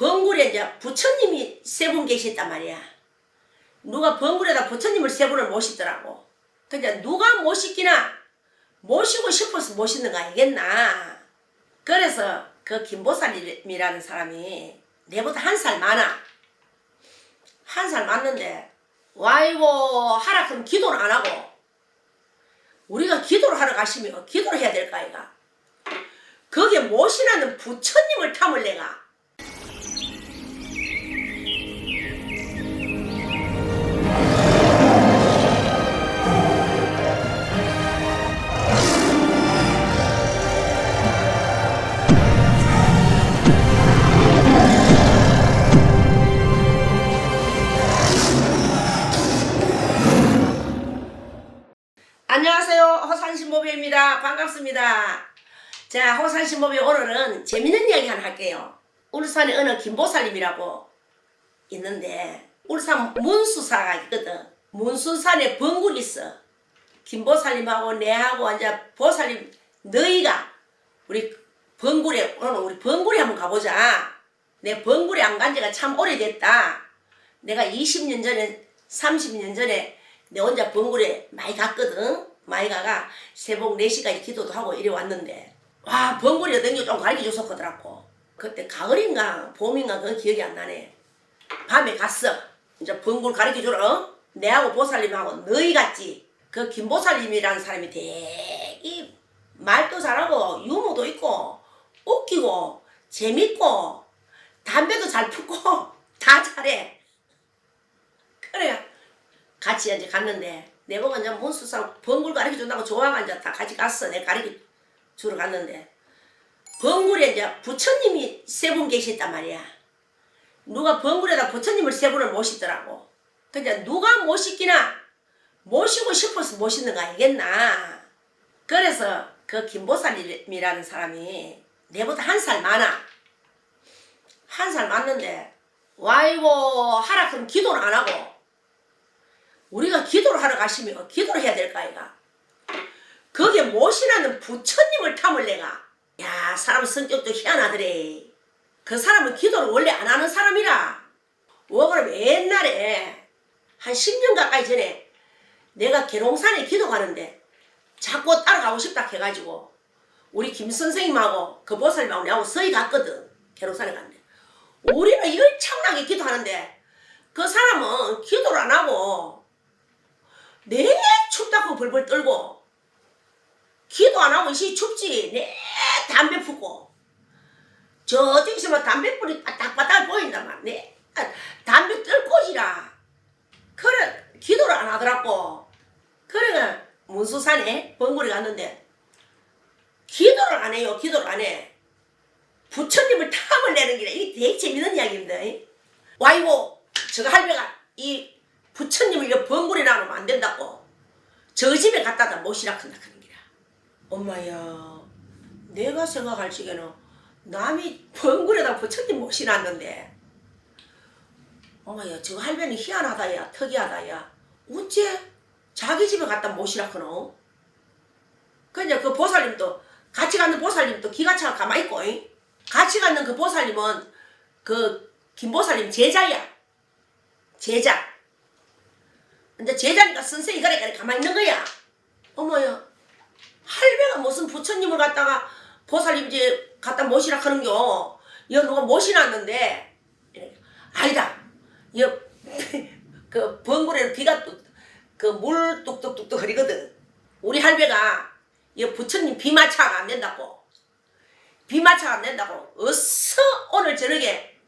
번굴에 부처님이 세 분 계셨단 말이야. 누가 번굴에다 부처님을 세 분을 모시더라고. 근데 누가 모시기나 모시고 싶어서 모시는 거 알겠나? 그래서 그 김보살이라는 사람이 내보다 한 살 많아. 한 살 많는데 와이고 하라 그럼 기도를 안 하고 우리가 기도를 하러 가시면 기도를 해야 될까 아이가 거기에 모시라는 부처님을 탐을 내가 신보배입니다. 반갑습니다. 자 호산 신보배 오늘은 재밌는 이야기 하나 할게요. 울산에 어느 김보살님이라고 있는데 울산 문수사가 있거든. 문수산에 번굴이 있어. 김보살님하고 내하고 이제 보살님 너희가 우리 번굴에 오늘 우리 번굴에 한번 가보자. 내 번굴에 안 간 지가 참 오래됐다. 내가 20년 전에 30년 전에 내 혼자 번굴에 많이 갔거든 많이 가가 새벽 4시까지 기도도 하고 이래 왔는데 와 번굴이 어떤 게 좀 가르쳐 줬었거더라고. 그때 가을인가 봄인가 그건 기억이 안 나네. 밤에 갔어. 이제 번굴 가르쳐 주러 어? 내하고 보살님하고 너희 같지 그 김보살님이라는 사람이 되게 말도 잘하고 유머도 있고 웃기고 재밌고 담배도 잘 피고 다 잘해. 그래 같이 이제 갔는데 내보고 이제 문수상 번굴 가르쳐 준다고 좋아가 이제 다 같이 갔어. 내 가르쳐 주러 갔는데. 번굴에 이제 부처님이 세 분 계셨단 말이야. 누가 번굴에다 부처님을 세 분을 모시더라고. 근데 누가 모시기나 모시고 싶어서 모시는 거 알겠나. 그래서 그 김보살님이라는 사람이 내보다 한 살 많아. 한 살 많는데 와이고 하라 그럼 기도를 안 하고 우리가 기도를 하러 가시면 기도를 해야 될까 아이가. 거기에 모시라는 부처님을 탐을 내가. 야 사람 성격도 희한하더래. 그 사람은 기도를 원래 안 하는 사람이라. 뭐 그럼 옛날에 한 10년 가까이 전에 내가 계룡산에 기도 가는데 자꾸 따라가고 싶다 해가지고 우리 김 선생님하고 그 보살님하고 내하고 서희 갔거든 계룡산에 갔는데. 우리는 열창나게 기도하는데 그 사람은 기도를 안 하고 내 춥다고 벌벌 떨고 기도 안 하고 시 춥지. 내 담배 피고. 저쪽에서만 담배 뿌리 바닥바닥 보인단 말네 담배 떨고지라. 그래 기도를 안 하더라고. 그래가 문수산에 번굴에 갔는데 기도를 안 해요. 기도를 안해. 부처님을 탐을 내는 게 이게 되게 재밌는 이야기입니다. 와이고 저거 할배가 이 부처님을 이 번굴에 놔놓으면 안 된다고. 저 집에 갖다다 모시라 한다 그런 기라 엄마야 내가 생각할 적에는 남이 번굴에다 부처님 모시놨는데. 엄마야 저거 할배는 희한하다 야 특이하다 야. 어째 자기 집에 갖다 모시라 그노? 그냥 그 보살님도 같이 가는 보살님도 기가 차가 가만히 있고 잉? 같이 가는 그 보살님은 그 김보살님 제자야. 제자 근데 제자니까 선생이 그래 그래 가만히 있는 거야. 어머야 할배가 무슨 부처님을 갖다가 보살님 이제 갖다 모시라 하는겨? 여 누가 모시놨는데. 아니다. 여그 번굴에는 비가 뚝그물 뚝뚝뚝뚝 흐리거든. 우리 할배가 여 부처님 비마차가 안 된다고. 비마차가 안 된다고. 어서 오늘 저녁에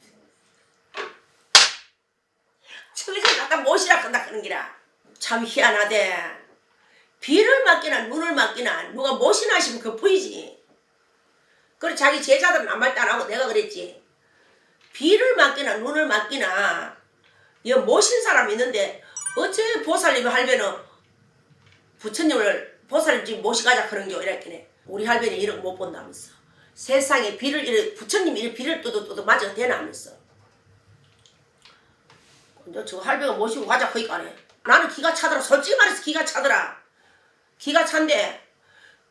저기서 갖다 모시라 한다 하는 기라 참 희한하대. 비를 맞기나 눈을 맞기나 누가 모시나 하시면 그 보이지? 그래 자기 제자들은 아무 말도 안 하고 내가 그랬지. 비를 맞기나 눈을 맞기나 여 모신 사람 있는데 어째 보살님 할배는 부처님을 보살님 지금 모시가자 그런겨? 이랬더니 우리 할배는 이런 거 못 본다면서. 세상에 비를 이래 부처님이 이렇게 비를 뚜둑뚜둑 맞아 대나면서. 근데 저 할배가 모시고 가자 그니까 네 나는 기가 차더라. 솔직히 말해서 기가 차더라. 기가 찬데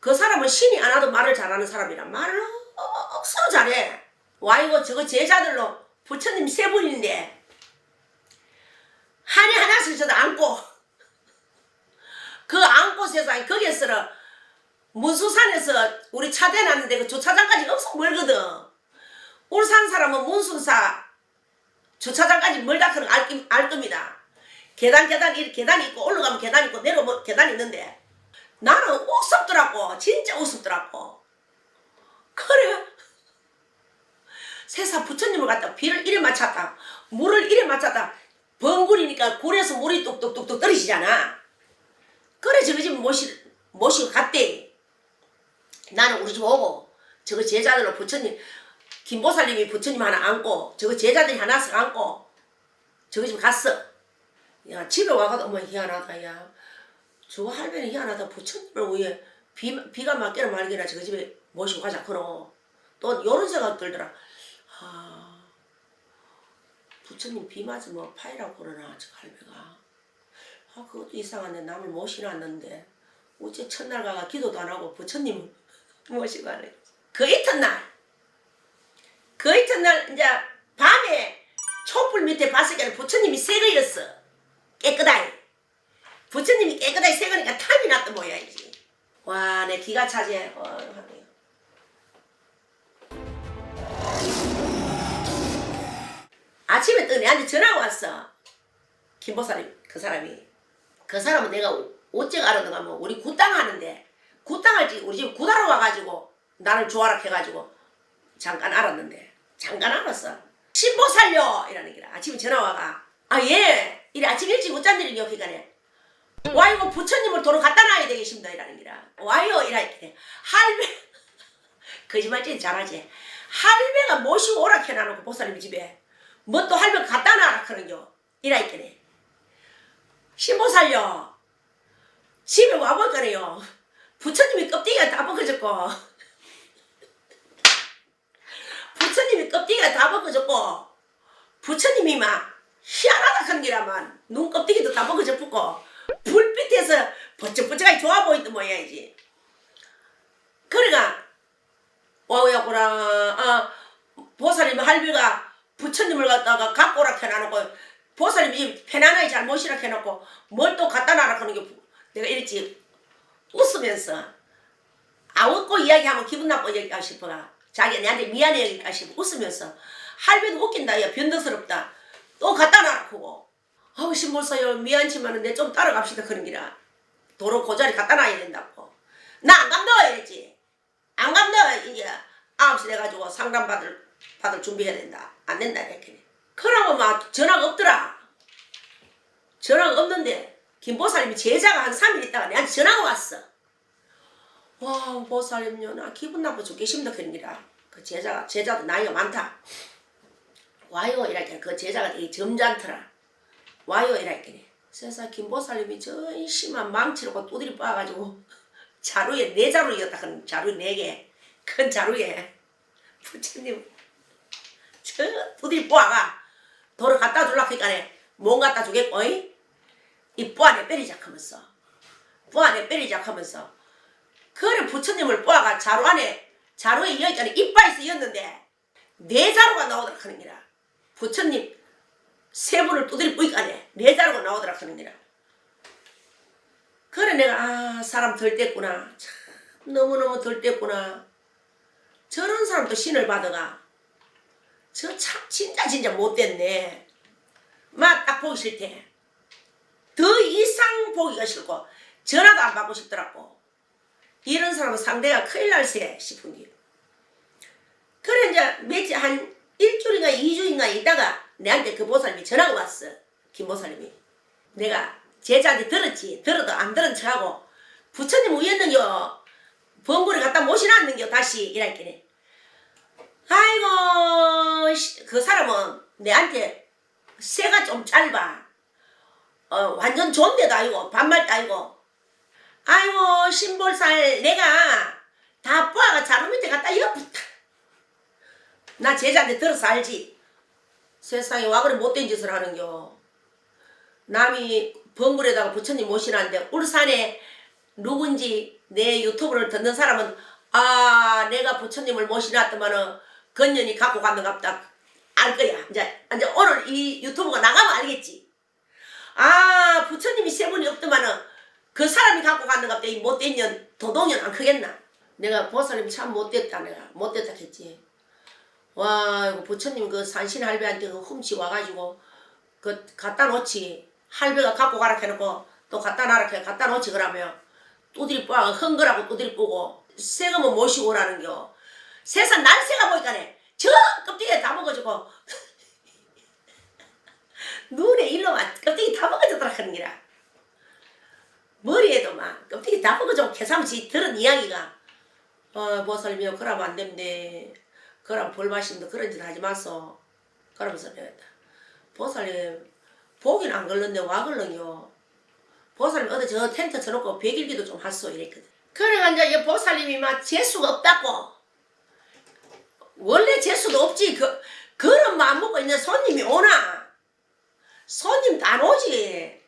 그 사람은 신이 안 하도 말을 잘하는 사람이라 말을 억수로 잘해. 와 이거 저거 제자들로 부처님 세 분인데 한이 하나씩 저도 안고 그 안고 세상에 거기에서는 문수산에서 우리 차 대놨는데 그 주차장까지 엄청 멀거든. 울산 사람은 문순사 주차장까지 멀다 그런 알, 낌- 알 겁니다 계단 계단 이렇게 계단이 있고 올라가면 계단 있고 내려오면 계단 있는데 나는 우습더라고. 진짜 우습더라고. 그래. 세사 부처님을 갖다 비를 이래 맞췄다. 물을 이래 맞췄다. 벙굴이니까 굴에서 물이 뚝뚝뚝뚝 떨어지잖아. 그래 저거 집 모시, 모시고 갔대. 나는 우리 집 오고 저거 제자들로 부처님 김보살님이 부처님 하나 안고 저거 제자들이 하나씩 안고 저거 집 갔어 야 집에 와가지고 어머 희한하다 야. 저거 할배는 희한하다. 부처님을 왜 비, 비가 맞게나 말게나 저거 집에 모시고 가자 그러 또 요런 생각 들더라. 아 부처님 비 맞으면 파이라고 그러나 저 할배가. 아 그것도 이상한데 남을 모시놨는데 어째 첫날 가가 기도도 안 하고 부처님 모시고 하네. 그 이튿날 그 이튿날 이제 밤에 촛불 밑에 봤을 때는 부처님이 새거였어 깨끗하게 부처님이 깨끗하게 새거니까 탐이 났던 모양이지 와 내 기가 차지 어, 하네요. 아침에 또 내한테 전화가 왔어. 김보살님 그 사람이. 그 사람은 내가 어째가 알았는가 하면 우리 굿당 하는데. 굿당 할지 우리 집 굿하러 와가지고 나를 좋아라 해가지고 잠깐 알았는데. 잠깐 알았어. 신보 살려 이라는 게라. 아침에 전화 와가. 아예 이래 아침 일찍 웃잔들이 기억해가네 와이고 부처님을 도로 갖다 놔야 되겠습니다 이라는 게라. 와요 이라니까 할배 거짓말쟁이 잘하지. 할배가 모시고 오라 해놔놓고 보살님 집에. 뭐 또 할배 갖다 놔라 그런겨. 이라니까네 신보 살려 집에 와볼 거래요. 부처님이 껍데기가 다 벗겨졌고. 부처님이 껍데기가 다 벗겨졌고. 부처님이 막 희한하다 그런 게라만. 눈 껍데기도 다 벗겨져 붙고. 불빛에서 번쩍번쩍하게 좋아 보이던 모양이지 그러니까 와우야구라 아, 보살님 할비가 부처님을 갖다가 갖고 오라 해놔놓고 보살님이 편안하게 잘 모시라 해놓고 뭘 또 갖다 놔라 하는 게 부- 내가 이랬지. 웃으면서 아 웃고 이야기하면 기분 나쁘겠다 싶어가 자기 내한테 미안해 싶어 웃으면서 할배도 웃긴다. 야 변덕스럽다 또 갖다 놔라 그거. 아우 신몰사요 미안치만은 내 좀 따라갑시다 그런 기라. 도로 고자리 갖다 놔야 된다고. 나안 이랬지? 안 간다 이제 아홉 시 돼가지고 상담 받을 받을 준비해야 된다. 안 된다 이렇게. 그러고 막 전화가 없더라. 전화가 없는데 김 보살님이 제자가 한 3일 있다가 내한테 전화가 왔어. 와 보살님요. 나 기분 나빠 죽겠습니다 그런 기라. 그 제자가 제자도 나이가 많다 와요 이렇게 그 제자가 되게 점잖더라. 와요 이렇게 세상 김보살님이 저 심한 망치로 두드리 빠가지고 자루에 네 자루였다. 큰 자루 네개큰 자루에. 부처님 저 두드리 뽀아가 도로 갖다 줄라 하니까네. 몸 갖다 주겠고 이? 이 뽀안에 빼리작 하면서. 뽀안에 빼리작 하면서. 그래 부처님을 뽀아가 자루 안에 자루에 여기까지 이빨이 쓰였는데 네 자루가 나오더라 하는 기라 부처님 세 분을 두드리 뿌이까네 네 자루가 나오더라 기라 그래 내가 아 사람 덜 뗐구나. 참 너무너무 덜 뗐구나. 저런 사람도 신을 받아가. 저 참 진짜 진짜 못됐네. 막 딱 보기 싫대. 더 이상 보기가 싫고 전화도 안 받고 싶더라고. 이런 사람은 상대가 큰일 날세 싶은 게. 그래 이제 며칠 한 일주일인가 이주인가 있다가 내한테 그 보살님이 전화가 왔어. 김 보살님이. 내가 제자한테 들었지. 들어도 안 들은 척하고 부처님 우였는겨 번거리 갖다 모시놨는겨 다시. 이랄게네 아이고 씨, 그 사람은 내한테 새가 좀 짧아. 어 완전 좋은데도 아니고 반말도 아니고. 아이고 신볼살 내가 다 뿌아가 자루 밑에 갖다 엿붙다 나 제자한테 들어서 알지 세상에 와 그래 못된 짓을 하는겨 남이 번굴에다가 부처님 모시는데 울산에 누군지 내 유튜브를 듣는 사람은 아 내가 부처님을 모시놨더만은 건년이 갖고 갔는갑다 알 거야. 이제, 이제 오늘 이 유튜브가 나가면 알겠지. 아, 부처님이 세 분이 없더만은 그 사람이 갖고 갔는가 보다. 이 못된 년, 도동년 안 크겠나? 내가 보살님 참 못됐다, 내가. 못됐다 했지. 와, 부처님 그 산신 할배한테 그 훔치 와가지고 그 갖다 놓지. 할배가 갖고 가라 해놓고 또 갖다 놔라 해 갖다 놓지 그러면 두드리 흥거라고 두드리 뿌고 새거면 모시고 오라는겨. 세상 날새가 보니까네 저 껍데기에 다 먹어주고 눈에 일로만 껍데기 다 먹어주더라 하는 기라. 머리에도 막 껍데기 다 먹어주고 개삼시 들은 이야기가 어 보살님이요 그러면 안 됩니다. 그럼 벌 마신다 그런 짓 하지 마소. 그러면서 내가 보살님 복이는 안 걸렸는데 와 걸렁요. 보살님 어디 저 텐트 쳐놓고 백일기도 좀 하소 이랬거든. 그래가 이제 이 보살님이 막 재수가 없다고. 원래 재수도 없지. 그 그런 마음 먹고 있는 손님이 오나. 손님도 안 오지.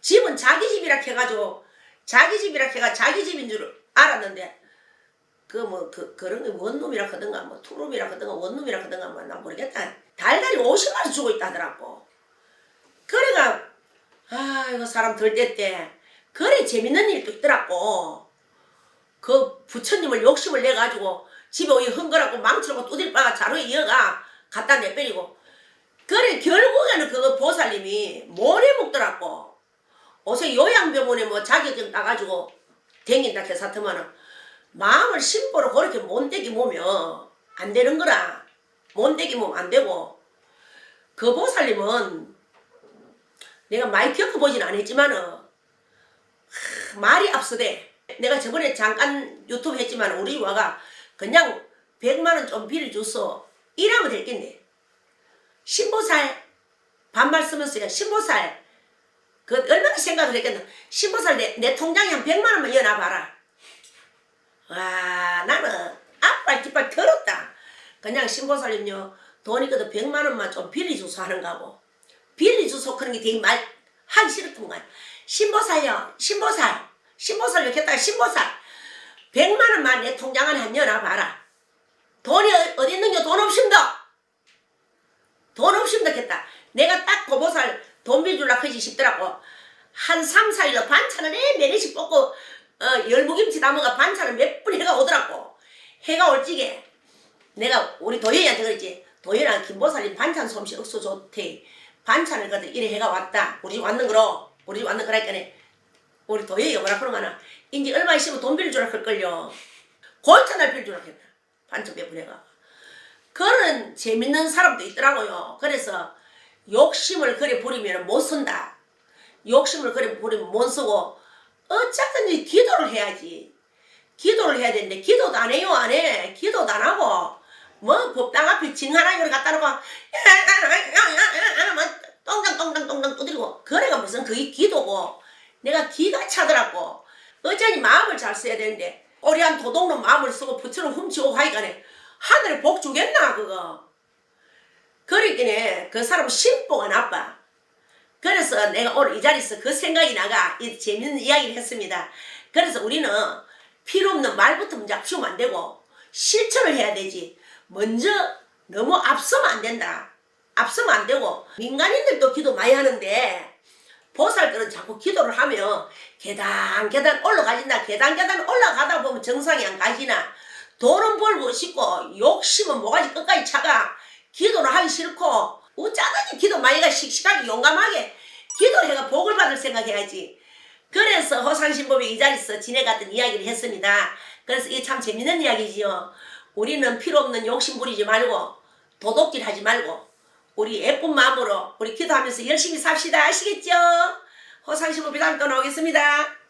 집은 자기 집이라 해가지고 자기 집이라 해가 자기 집인 줄 알았는데 그뭐 그 그런 게 원룸이라 하든가 뭐 투룸이라 하든가 원룸이라 하든가 뭐난 모르겠다. 달달이 50만 원 주고 있다 하더라고. 그래가 아 이거 사람 들댔대. 그래 재밌는 일도 있더라고. 그 부처님을 욕심을 내 가지고 집에 오이 흥거라고 망치고 두들 바가 자루에 이어가 갖다 내버리고 그래 결국에는 그거 보살님이 모래 먹더라고. 어서 요양병원에 뭐 자격증 따가지고 댕긴다 해사트면은 마음을 심보로 그렇게 못되게 모면 안 되는 거라. 못되게 모면 안 되고 그 보살님은 내가 많이 겪어보진 않았지만은 하, 말이 앞서대. 내가 저번에 잠깐 유튜브 했지만 우리 와가 그냥 100만 원 좀 빌려줘서 일하면 될겠네. 신보살 반말 쓰면서 신보살 그 얼마나 생각을 했겠나. 신보살 내, 내 통장에 한 100만 원만 여놔봐라. 와 나는 앞발 뒷발 더럽다. 그냥 신보살님요 돈이 그도 100만 원만 좀 빌려줘서 하는 거고 빌려줘서 그런 게 되게 말 하기 싫었던 거야. 신보살요 신보살 신보살 이렇게 했다가 신보살 100만 원만 내 통장 안에 한 여놔봐라. 돈이 어- 어디 있는겨 돈 없습니다. 돈 없습니다 했다. 내가 딱 고보살 돈 빌줄라 크지 싶더라고. 한 3, 4일로 반찬을 해 매일씩 볶고 어, 열무김치 담아가 반찬을 몇 분 해가 오더라고. 해가 올지게 내가 우리 도현이한테 그랬지. 도현아 김보살님 반찬 솜씨 억수 좋대. 반찬을 그래 이래 해가 왔다. 우리 집 왔는 거로 우리 집 왔는 거라니까네. 우리 도현이가 뭐라 그러면은 인지 얼마 있으면 돈 빌려주라 할걸요. 골천날 빌려주라 했다. 반찬 몇분 해가. 그런 재밌는 사람도 있더라고요. 그래서 욕심을 그래 부리면 못 쓴다. 욕심을 그래 부리면 못 쓰고 어쨌든지 기도를 해야지. 기도를 해야 되는데 기도도 안 해요 안 해. 기도도 안 하고 뭐 법당 앞에 징 하나 이걸 갖다 놓고 똥당 두드리고 그래가 무슨 그게 기도고 내가 기가 차더라고. 어쩌니 마음을 잘 써야 되는데 오리한 도둑놈 마음을 쓰고 부처를 훔치고 하니까네 하늘에 복 주겠나 그거. 그러기에 그 사람 심보가 나빠. 그래서 내가 오늘 이 자리에서 그 생각이 나가 이 재밌는 이야기를 했습니다. 그래서 우리는 필요 없는 말부터 먼저 앞서면 안 되고 실천을 해야 되지. 먼저 너무 앞서면 안 된다. 앞서면 안 되고 민간인들도 기도 많이 하는데 보살들은 자꾸 기도를 하면 계단 계단 올라가진다. 계단 계단 올라가다 보면 정상에 안 가지나. 돈은 벌고 싶고 욕심은 뭐가지 끝까지 차가 기도를 하기 싫고 어쩌든지 기도 많이가 씩씩하게 용감하게 기도해가 복을 받을 생각해야지. 그래서 호산신법이 이 자리에서 지내갔던 이야기를 했습니다. 그래서 이게 참 재밌는 이야기지요. 우리는 필요 없는 욕심 부리지 말고 도둑질 하지 말고 우리 예쁜 마음으로 우리 기도하면서 열심히 삽시다. 아시겠죠? 호산신법이 다음 또 나오겠습니다.